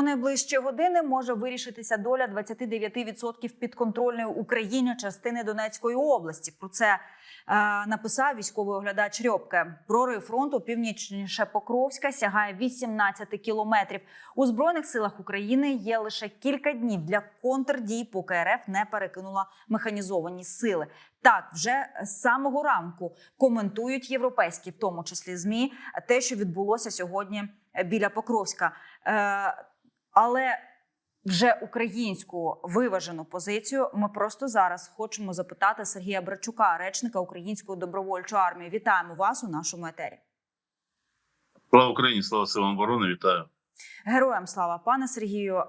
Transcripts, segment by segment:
У найближчі години може вирішитися доля 29% підконтрольної Україні частини Донецької області. Про це е, написав військовий оглядач Рьобке. Прорив фронту північніше Покровська сягає 18 кілометрів. У збройних силах України є лише кілька днів для контрдій, поки РФ не перекинула механізовані сили. Так, вже з самого ранку коментують європейські, в тому числі змі, те, що відбулося сьогодні біля Покровська. Е, але вже українську виважену позицію ми просто зараз хочемо запитати Сергія Брачука, речника Української добровольчої армії. Вітаємо вас у нашому етері. Слава Україні, слава силам оборони, вітаю. Героям слава, пане Сергію.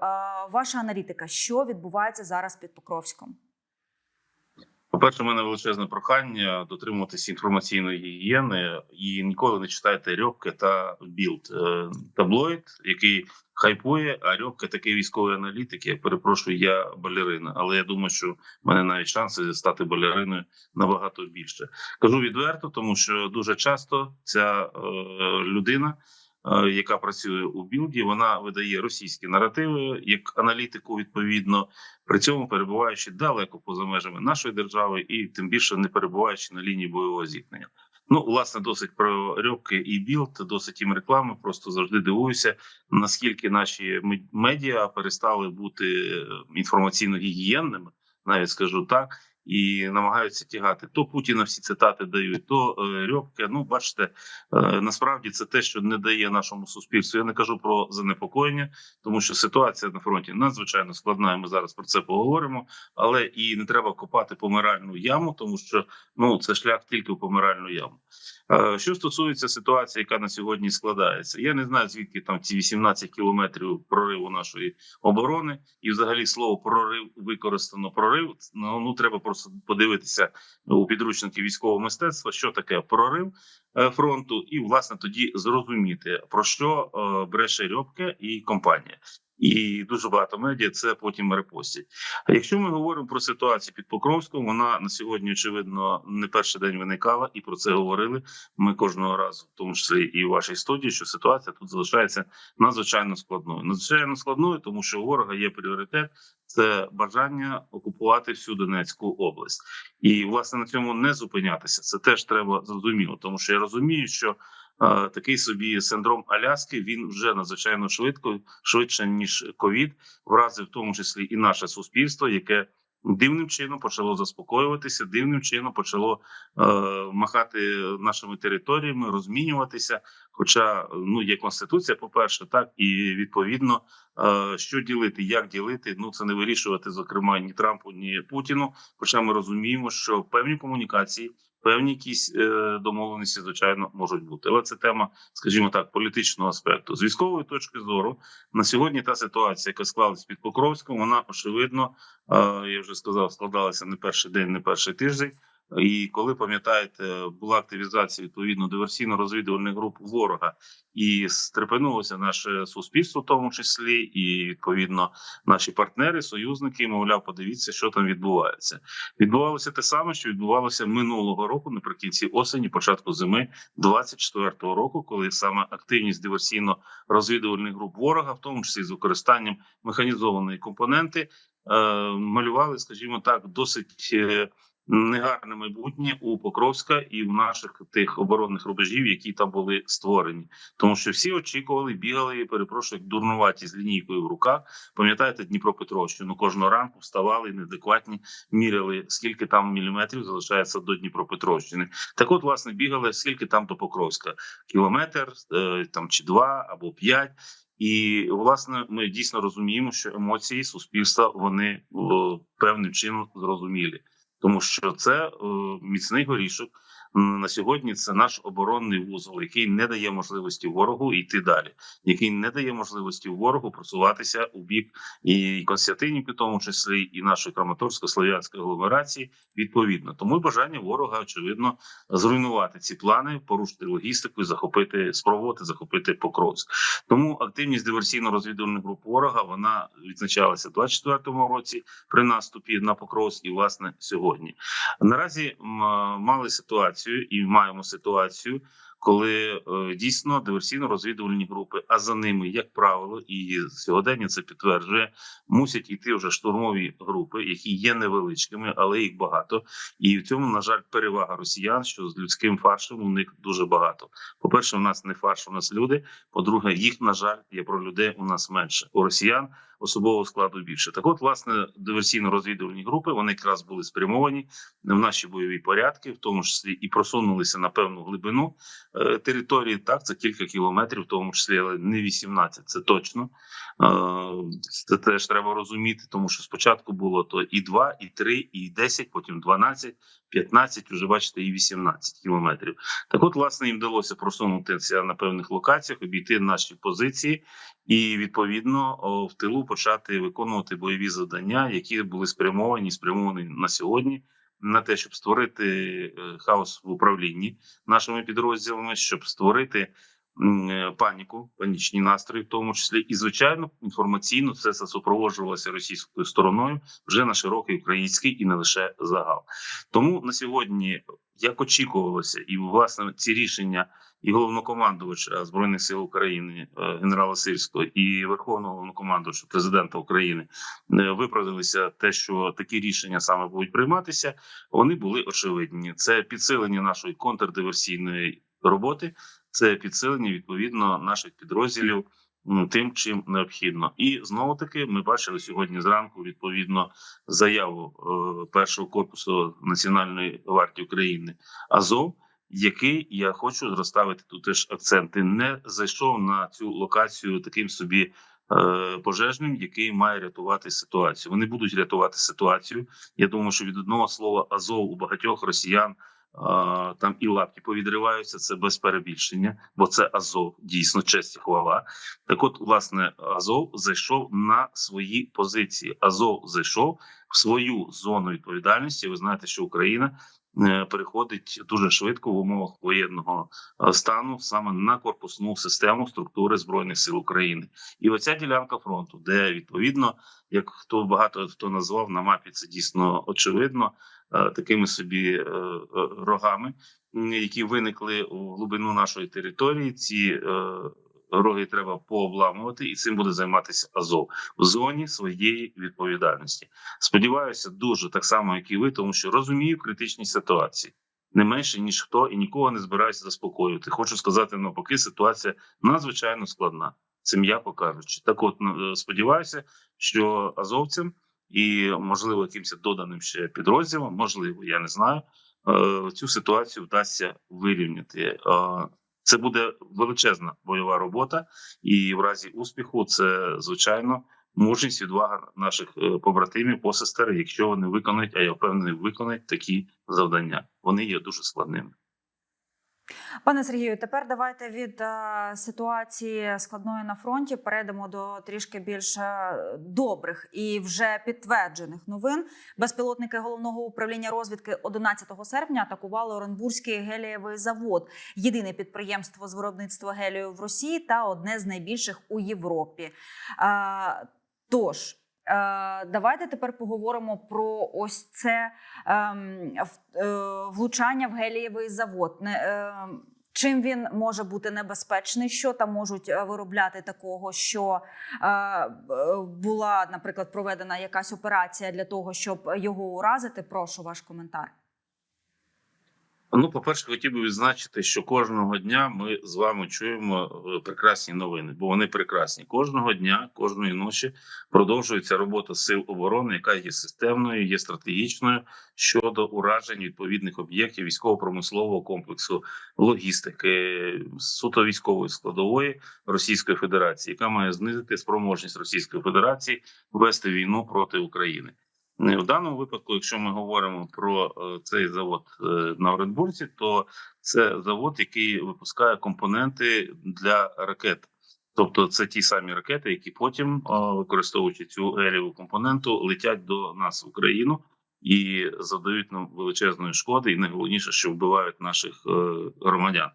Ваша аналітика, що відбувається зараз під Покровськом? По-перше, у мене величезне прохання дотримуватися інформаційної гігієни і ніколи не читайте Рьобке та Білд Е, таблоїд, який хайпує. А Рьобке такий військовий аналітик. Я перепрошую, я балерина, але я думаю, що в мене навіть шанси стати балериною набагато більше. Кажу відверто, тому що дуже часто ця е, людина. Е, Яка працює у білді, вона видає російські наративи як аналітику відповідно, при цьому перебуваючи далеко поза межами нашої держави, і тим більше не перебуваючи на лінії бойового зіткнення. Ну, власне, досить про рьобки і білд, досить їм реклами. Просто завжди дивуюся, наскільки наші мед- медіа перестали бути е, інформаційно гігієнними, навіть скажу так. І намагаються тягати то Путіна всі цитати дають, то е, Рьобке. Ну, бачите, е, насправді це те, що не дає нашому суспільству. Я не кажу про занепокоєння, тому що ситуація на фронті надзвичайно складна. і Ми зараз про це поговоримо. Але і не треба копати помиральну яму, тому що ну це шлях тільки в помиральну яму. Е, Що стосується ситуації, яка на сьогодні складається, я не знаю звідки там ці 18 кілометрів прориву нашої оборони, і взагалі слово прорив використано прорив. Ну, ну треба просто подивитися у підручники військового мистецтва, що таке прорив е, фронту, і власне тоді зрозуміти про що е, бреше Рьобке і компанія. І дуже багато медіа це потім репостять. А якщо ми говоримо про ситуацію під Покровськом, вона на сьогодні очевидно не перший день виникала, і про це говорили. Ми кожного разу, в тому числі і в вашій студії, що ситуація тут залишається надзвичайно складною. Надзвичайно складною, тому що у ворога є пріоритет. Це бажання окупувати всю Донецьку область, і власне на цьому не зупинятися. Це теж треба зрозуміло, тому що я розумію, що такий собі синдром Аляски він вже надзвичайно швидко, швидше ніж ковід, вразив в тому числі і наше суспільство, яке дивним чином почало заспокоюватися, дивним чином почало е, махати нашими територіями, розмінюватися. Хоча ну є конституція, по перше, так і відповідно, е, що ділити, як ділити. Ну це не вирішувати, зокрема, ні Трампу, ні Путіну. Хоча ми розуміємо, що певні комунікації. Певні якісь е, домовленості, звичайно, можуть бути, але це тема, скажімо так, політичного аспекту. З військової точки зору на сьогодні та ситуація, яка склалась під Покровськом, вона очевидно, е, я вже сказав, складалася не перший день, не перший тиждень. І коли пам'ятаєте, була активізація відповідно диверсійно-розвідувальних груп ворога, і стрепенулося наше суспільство, в тому числі, і відповідно наші партнери, союзники, мовляв, подивіться, що там відбувається. Відбувалося те саме, що відбувалося минулого року, наприкінці осені, початку зими 24-го року, коли саме активність диверсійно-розвідувальних груп ворога, в тому числі з використанням механізованої компоненти, е, малювали, скажімо так, досить. Негарне майбутнє у Покровська і в наших тих оборонних рубежів, які там були створені, тому що всі очікували, бігали, перепрошую, дурнуваті з лінійкою в руках. Пам'ятаєте Дніпропетровщину? Кожного ранку вставали неадекватні, міряли скільки там міліметрів залишається до Дніпропетровщини. Так, от власне бігали скільки там до Покровська, кілометр е, там чи два або п'ять. І власне ми дійсно розуміємо, що емоції суспільства вони певним чином зрозумілі тому що це е, міцний горішок. М, На сьогодні це наш оборонний вузол, який не дає можливості ворогу йти далі, який не дає можливості ворогу просуватися у бік і Константинівки, в тому числі і нашої Краматорсько-Слов'янської агломерації. Відповідно, тому бажання ворога очевидно зруйнувати ці плани, порушити логістику, і захопити, спробувати захопити Покровськ. Тому активність диверсійно-розвідувальних груп ворога вона відзначалася в 24-му році при наступі на Покровськ і власне сьогодні. Наразі мали ситуацію і маємо ситуацію, коли е, дійсно диверсійно-розвідувальні групи, а за ними, як правило, і сьогодення це підтверджує, мусять йти вже штурмові групи, які є невеличкими, але їх багато. І в цьому, на жаль, перевага росіян, що з людським фаршем у них дуже багато. По перше, у нас не фарш, у нас люди. По-друге, їх на жаль, є про людей у нас менше. У росіян особового складу більше. Так, от, власне, диверсійно-розвідувальні групи вони якраз були спрямовані в наші бойові порядки, в тому числі і просунулися на певну глибину е, території. Так, це кілька кілометрів, в тому числі, але не 18, це точно. Е, Це теж треба розуміти, тому що спочатку було то і 2, і 3, і 10, потім 12, 15, уже бачите, і 18 кілометрів. Так, от, власне, їм вдалося просунутися на певних локаціях, обійти наші позиції, і відповідно в тилу почати виконувати бойові завдання, які були спрямовані, спрямовані на сьогодні. На те, щоб створити е, хаос в управлінні нашими підрозділами, щоб створити е, паніку, панічні настрої, в тому числі, і звичайно, інформаційно все це супроводжувалося російською стороною вже на широкий український і не лише загал. Тому на сьогодні, як очікувалося, і власне ці рішення і головнокомандувача збройних сил України е, генерала Сирського і верховного головнокомандувача президента України е, виправдалися те, що такі рішення саме будуть прийматися. Вони були очевидні. Це підсилення нашої контрдиверсійної роботи, це підсилення відповідно наших підрозділів. Тим, чим необхідно, і знову таки ми бачили сьогодні зранку відповідно заяву е, першого корпусу Національної гвардії України Азов, який я хочу розставити тут теж акценти, не зайшов на цю локацію таким собі е, пожежним, який має рятувати ситуацію. Вони будуть рятувати ситуацію. Я думаю, що від одного слова Азов у багатьох росіян. Там і лапки повідриваються, це без перебільшення, бо це Азов, дійсно честь і хвала. Так, от, власне, Азов зайшов на свої позиції. Азов зайшов в свою зону відповідальності. Ви знаєте, що Україна переходить дуже швидко в умовах воєнного е, стану саме на корпусну систему структури збройних сил України, і оця ділянка фронту, де відповідно, як хто багато хто назвав на мапі, це дійсно очевидно. е, Такими собі е, е, рогами, які виникли у глибину нашої території. Ці е, роги треба пообламувати, і цим буде займатися Азов в зоні своєї відповідальності. Сподіваюся, дуже так само, як і ви, тому що розумію критичні ситуації. Не менше ніж хто і нікого не збираюся заспокоювати. Хочу сказати, навпаки, ситуація надзвичайно складна. Це м'яко кажучи. Так, от е, сподіваюся, що азовцям і можливо якимось доданим ще підрозділам, можливо, я не знаю. е, Цю ситуацію вдасться вирівняти. Це буде величезна бойова робота, і в разі успіху це звичайно мужність, відвага наших е, побратимів, посестер, якщо вони виконають, а я впевнений, виконають такі завдання. Вони є дуже складними. Пане Сергію, тепер давайте від е, ситуації складної на фронті перейдемо до трішки більш е, добрих і вже підтверджених новин. Безпілотники головного управління розвідки 11 серпня атакували Оренбурзький гелієвий завод, єдине підприємство з виробництва гелію в Росії та одне з найбільших у Європі. Е, Тож. Е, Давайте тепер поговоримо про ось це ем, е, влучання в гелієвий завод. Е, чим він може бути небезпечний? Що там можуть виробляти такого, що була, наприклад, проведена якась операція для того, щоб його уразити? Прошу ваш коментар. Ну, по-перше, хотів би відзначити, що кожного дня ми з вами чуємо е, прекрасні новини, бо вони прекрасні. Кожного дня, кожної ночі продовжується робота сил оборони, яка є системною, є стратегічною щодо уражень відповідних об'єктів військово-промислового комплексу, логістики, суто військової складової Російської Федерації, яка має знизити спроможність Російської Федерації вести війну проти України. В даному випадку, якщо ми говоримо про е, цей завод е, на Оренбурзі, то це завод, який випускає компоненти для ракет. Тобто, це ті самі ракети, які потім, е, використовуючи цю геліву компоненту, летять до нас в Україну і завдають нам величезної шкоди, і найголовніше, що вбивають наших громадян.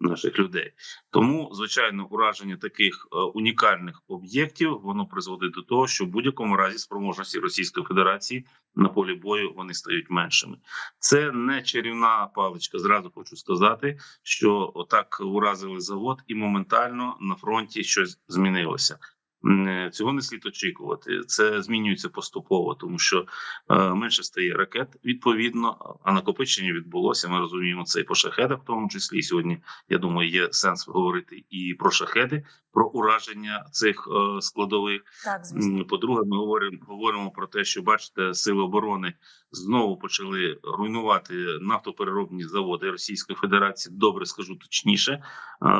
Наших людей. Тому, звичайно, ураження таких е, унікальних об'єктів воно призводить до того, що в будь-якому разі спроможності Російської Федерації на полі бою вони стають меншими. Це не чарівна паличка. Зразу хочу сказати, що отак уразили завод, і моментально на фронті щось змінилося. Е, Цього не слід очікувати. Це змінюється поступово, тому що е, менше стає ракет відповідно, а накопичення відбулося. Ми розуміємо це і по шахедах, в тому числі І сьогодні. Я думаю, є сенс говорити і про шахеди, про ураження цих е, складових. Так, звісно. По-друге, ми говоримо говоримо про те, що бачите, сили оборони знову почали руйнувати нафтопереробні заводи Російської Федерації. Добре скажу точніше,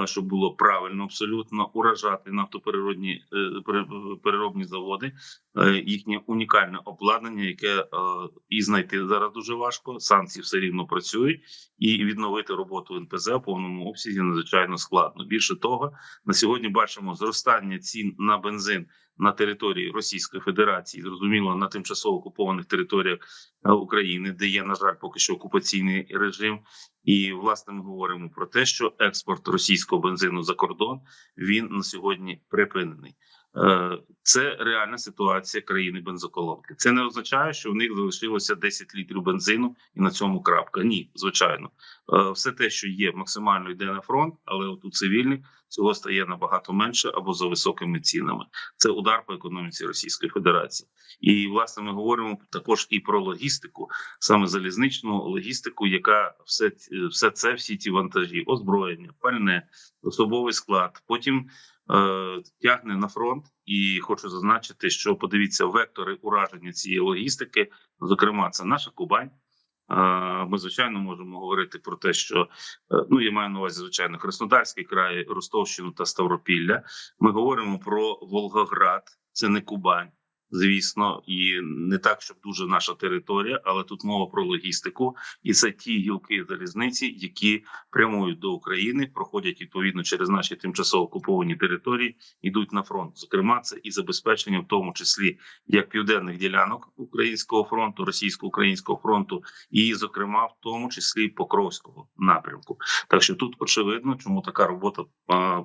щоб було правильно абсолютно уражати нафтопереробні пере- переробні заводи, е, їхнє унікальне обладнання, яке е, і знайти зараз дуже важко. Санкції все рівно працюють, і відновити роботу НПЗ в повному обсязі надзвичайно складно. Більше того, на сьогодні бачимо зростання цін на бензин на території Російської Федерації, зрозуміло, на тимчасово окупованих територіях е, України, де є на жаль поки що окупаційний режим. І власне ми говоримо про те, що експорт російського бензину за кордон він на сьогодні припинений. Е, Це реальна ситуація країни бензоколонки. Це не означає, що в них залишилося 10 літрів бензину, і на цьому крапка. Ні, звичайно, Е, все те, що є, максимально йде на фронт, але от у цивільних цього стає набагато менше або за високими цінами. Це удар по економіці Російської Федерації. І власне ми говоримо також і про логістику, саме залізничну логістику, яка все, все це, всі ці вантажі, озброєння, пальне, особовий склад. Потім тягне на фронт. І хочу зазначити, що подивіться вектори ураження цієї логістики. Зокрема, це наша Кубань. Е, Ми звичайно можемо говорити про те, що е, ну я маю на увазі звичайно Краснодарський край, Ростовщину та Ставропілля. Ми говоримо про Волгоград, це не Кубань. Звісно, і не так, щоб дуже наша територія, але тут мова про логістику, і це ті гілки залізниці, які прямують до України, проходять відповідно через наші тимчасово окуповані території, йдуть на фронт. Зокрема, це і забезпечення, в тому числі як південних ділянок українського фронту, російсько-українського фронту, і, зокрема, в тому числі Покровського напрямку. Так що тут очевидно, чому така робота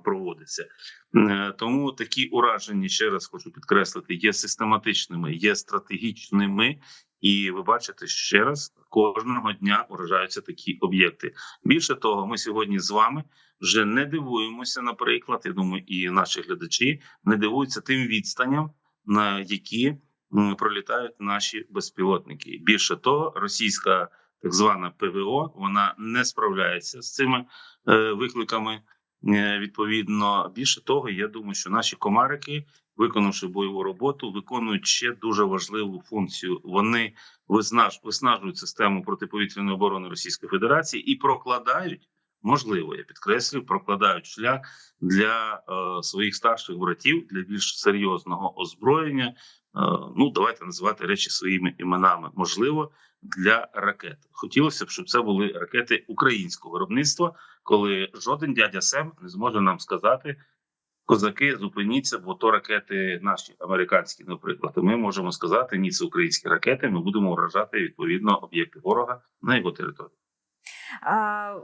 проводиться. Е, Тому такі ураження, ще раз хочу підкреслити, є систематичними, є стратегічними, і ви бачите ще раз кожного дня уражаються такі об'єкти. Більше того, ми сьогодні з вами вже не дивуємося, наприклад. Я думаю, і наші глядачі не дивуються тим відстаням, на які пролітають наші безпілотники. Більше того, російська так звана ПВО вона не справляється з цими е, викликами. Е, Відповідно, більше того, я думаю, що наші комарики, виконавши бойову роботу, виконують ще дуже важливу функцію. Вони виснаж, виснажують систему протиповітряної оборони Російської Федерації і прокладають, можливо, я підкреслюю, прокладають шлях для е, своїх старших братів для більш серйозного озброєння. Е, ну давайте називати речі своїми іменами. Можливо, для ракет хотілося б, щоб це були ракети українського виробництва коли жоден дядя Сем не зможе нам сказати. Козаки, зупиніться, бо то ракети наші американські, наприклад. Ми можемо сказати, ні, це українські ракети. Ми будемо вражати відповідно об'єкти ворога на його території.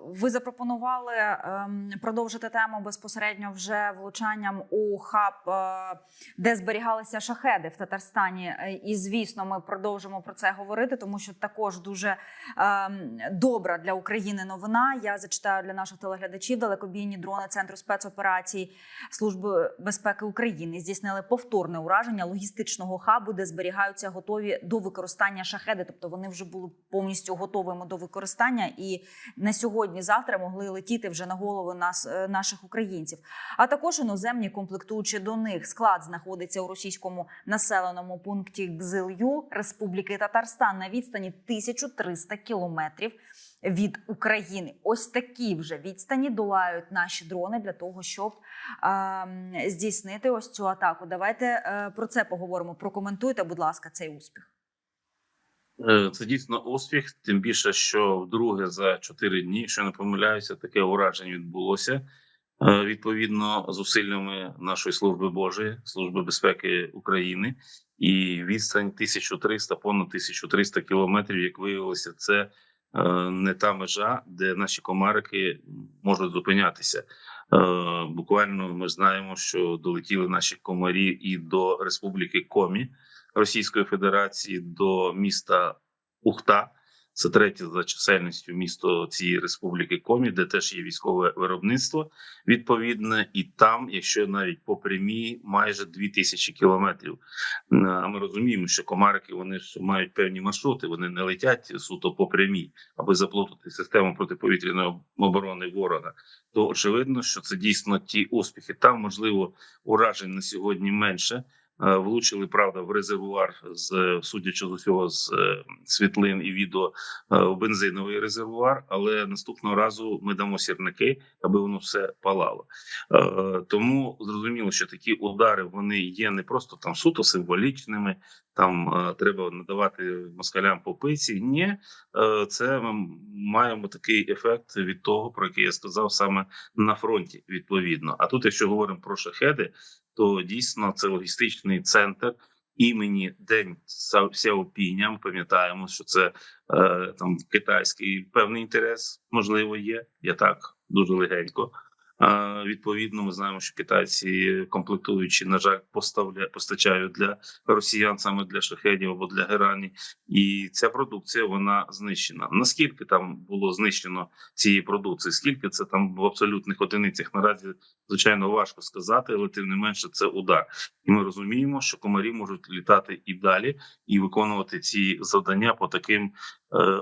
Ви запропонували ем, продовжити тему безпосередньо вже влучанням у хаб, е, де зберігалися шахеди в Татарстані. Е, І звісно, ми продовжимо про це говорити, тому що також дуже ем, добра для України новина. Я зачитаю для наших телеглядачів далекобійні дрони Центру спецоперацій Служби безпеки України здійснили повторне ураження логістичного хабу, де зберігаються готові до використання шахеди. Тобто вони вже були повністю готовими до використання і на сьогодні-завтра могли летіти вже на голови нас, е, наших українців. А також іноземні комплектуючі до них. Склад знаходиться у російському населеному пункті Гзилью Республіки Татарстан на відстані 1300 кілометрів від України. Ось такі вже відстані долають наші дрони для того, щоб ем, здійснити ось цю атаку. Давайте е, про це поговоримо. Прокоментуйте, будь ласка, цей успіх. Е, Це дійсно успіх, тим більше, що вдруге за чотири дні, якщо не помиляюся, таке ураження відбулося е, відповідно зусиллями нашої служби Божої, служби безпеки України, і відстань 1300, понад 1300 кілометрів, як виявилося, це е, не та межа, де наші комарики можуть зупинятися. Буквально ми знаємо, що долетіли наші комарі і до Республіки Комі Російської Федерації, до міста Ухта. Це третє за чисельністю місто цієї республіки Комі, де теж є військове виробництво відповідне, і там, якщо навіть по прямій, майже 2000 кілометрів. А ми розуміємо, що комарики вони ж мають певні маршрути, вони не летять суто по прямій, аби заплутати систему протиповітряної оборони ворога. То очевидно, що це дійсно ті успіхи. Там можливо уражень на сьогодні менше. Е, Влучили правда в резервуар з судячи з усього з е, світлин і відео е, в бензиновий резервуар. Але наступного разу ми дамо сірники, аби воно все палало. Тому зрозуміло, що такі удари вони є не просто там суто символічними. Там треба надавати москалям по пиці. Ні, це ми маємо такий ефект від того, про який я сказав саме на фронті. Відповідно, а тут, якщо говоримо про шахеди, то дійсно це логістичний центр імені День Сяопіня. Ми пам'ятаємо, що це е, там китайський певний інтерес, можливо, є. Я так дуже легенько. Відповідно, ми знаємо, що китайці комплектуючі, на жаль, поставля постачають для росіян саме для шахедів або для герані, і ця продукція вона знищена. Наскільки там було знищено цієї продукції? Скільки це там в абсолютних одиницях? Наразі звичайно важко сказати, але тим не менше це удар. І ми розуміємо, що комарі можуть літати і далі і виконувати ці завдання по таким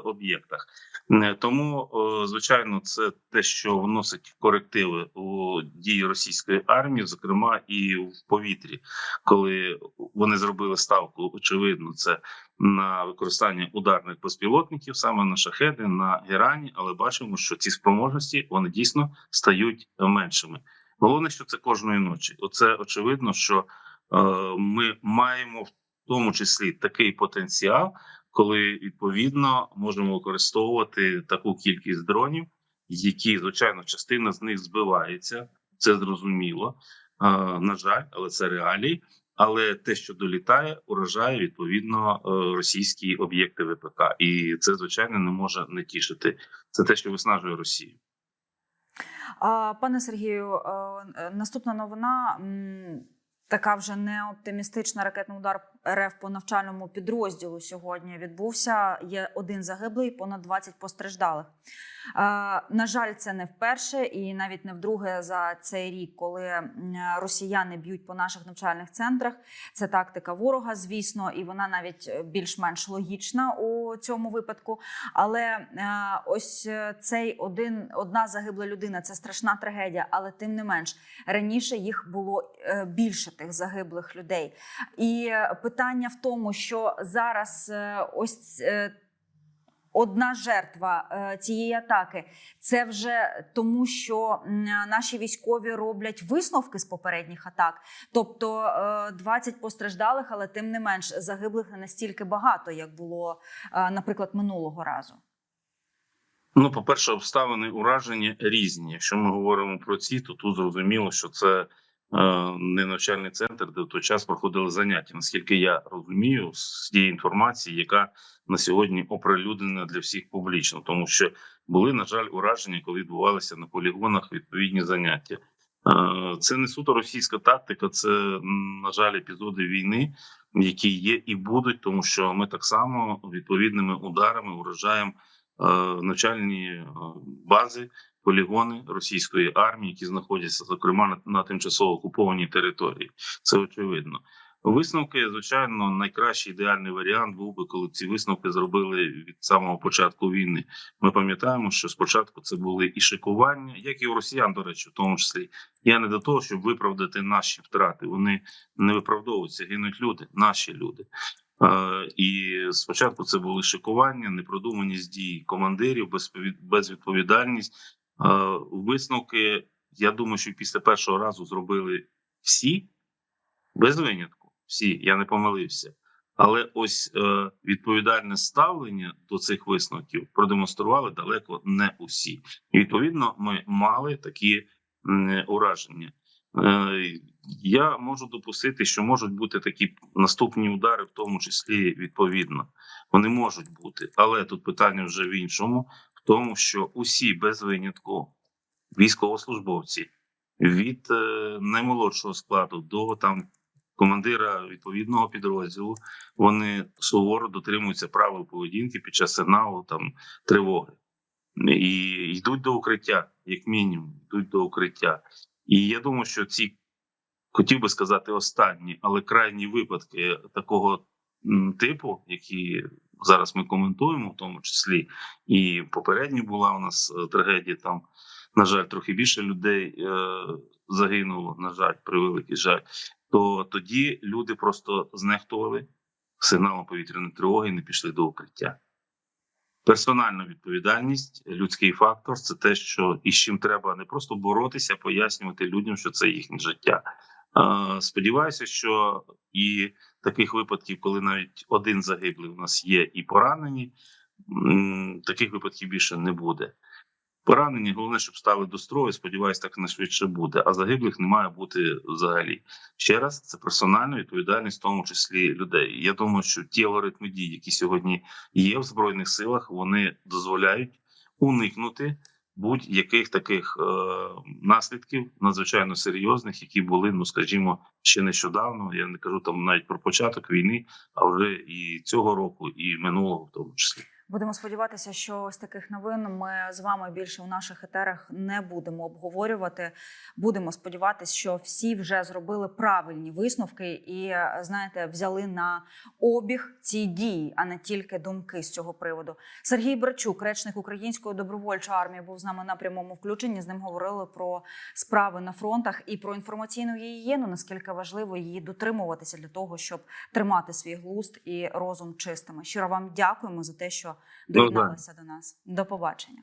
об'єктах. Е, Тому, е, звичайно, це те, що вносить корективи у дії російської армії, зокрема і в повітрі, коли вони зробили ставку, очевидно, це на використання ударних безпілотників, саме на шахеди, на герані, але бачимо, що ці спроможності вони дійсно стають меншими. Головне, що це кожної ночі. Оце очевидно, що е, ми маємо в тому числі такий потенціал, коли відповідно можемо використовувати таку кількість дронів, які звичайно частина з них збивається. Це зрозуміло. На жаль, але це реалії. Але те, що долітає, уражає відповідно е, російські об'єкти ВПК, і це звичайно не може не тішити. Це те, що виснажує Росію. Пане Сергію, е, наступна новина. Така вже не оптимістична ракетний удар РФ по навчальному підрозділу сьогодні відбувся. Є один загиблий, понад 20 постраждалих. Е, на жаль, це не вперше і навіть не вдруге за цей рік, коли росіяни б'ють по наших навчальних центрах. Це тактика ворога, звісно, і вона навіть е, більш-менш логічна у цьому випадку. Але е, ось цей один одна загибла людина це страшна трагедія, але тим не менш раніше їх було більше тих загиблих людей. І е, питання в тому, що зараз е, ось. е, Одна жертва е, цієї атаки це вже тому, що наші військові роблять висновки з попередніх атак. Тобто е, 20 постраждалих, але тим не менш загиблих не настільки багато, як було, наприклад, минулого разу. Ну, по-перше, обставини ураження різні. Якщо ми говоримо про ці, то тут зрозуміло, що це не навчальний центр, де в той час проходили заняття. Наскільки я розумію, з тієї інформації, яка на сьогодні оприлюднена для всіх публічно, тому що були, на жаль, ураження, коли відбувалися на полігонах відповідні заняття. Е, Це не суто російська тактика, це на жаль епізоди війни, які є і будуть, тому що ми так само відповідними ударами вражаємо е, навчальні е, бази, полігони російської армії, які знаходяться зокрема на, на тимчасово окупованій території. Це очевидно. Висновки, звичайно, найкращий ідеальний варіант був би, коли ці висновки зробили від самого початку війни. Ми пам'ятаємо, що спочатку це були і шикування, як і у росіян, до речі, в тому числі. Я не до того, щоб виправдати наші втрати. Вони не виправдовуються, гинуть люди, наші люди. Е, і спочатку це були шикування, непродуманість дій командирів, безвідповідальність. Е, Висновки, я думаю, що після першого разу зробили всі, без винятку. Всі, я не помилився. Але ось е, відповідальне ставлення до цих висновків продемонстрували далеко не усі. І відповідно, ми мали такі м, ураження. Е, Я можу допустити, що можуть бути такі наступні удари, в тому числі відповідно. Вони можуть бути, але тут питання вже в іншому, тому, що усі без винятку військовослужбовці від е, наймолодшого складу до там командира відповідного підрозділу, вони суворо дотримуються правил поведінки під час сигналу там тривоги і йдуть до укриття, як мінімум, йдуть до укриття. І я думаю, що ці хотів би сказати останні, але крайні випадки такого типу, які зараз ми коментуємо, в тому числі і попередньо була у нас е, трагедія. Там, на жаль, трохи більше людей е, загинуло. На жаль, превеликий жаль. То тоді люди просто знехтували сигналом повітряної тривоги і не пішли до укриття. Персональна відповідальність, людський фактор це те, що з чим треба не просто боротися, а пояснювати людям, що це їхнє життя. Сподіваюся, що і таких випадків, коли навіть один загиблий у нас є, і поранені, таких випадків більше не буде. Поранені, головне, щоб стали до строю. Сподіваюся, так не швидше буде. А загиблих не має бути взагалі. Ще раз, це персональна відповідальність, в тому числі людей. Я думаю, що ті алгоритми дій, які сьогодні є в збройних силах, вони дозволяють уникнути будь-яких таких е, наслідків надзвичайно серйозних, які були, ну скажімо, ще нещодавно. Я не кажу там навіть про початок війни, а вже і цього року, і минулого, в тому числі. Будемо сподіватися, що ось таких новин ми з вами більше у наших етерах не будемо обговорювати. Будемо сподіватися, що всі вже зробили правильні висновки і е, знаєте, взяли на обіг ці дії, а не тільки думки з цього приводу. Сергій Брачук, речник Української добровольчої армії, був з нами на прямому включенні. З ним говорили про справи на фронтах і про інформаційну гігієну. Наскільки важливо її дотримуватися для того, щоб тримати свій глузд і розум чистими. Щиро вам дякуємо за те, що Ну, да. до нас. До побачення.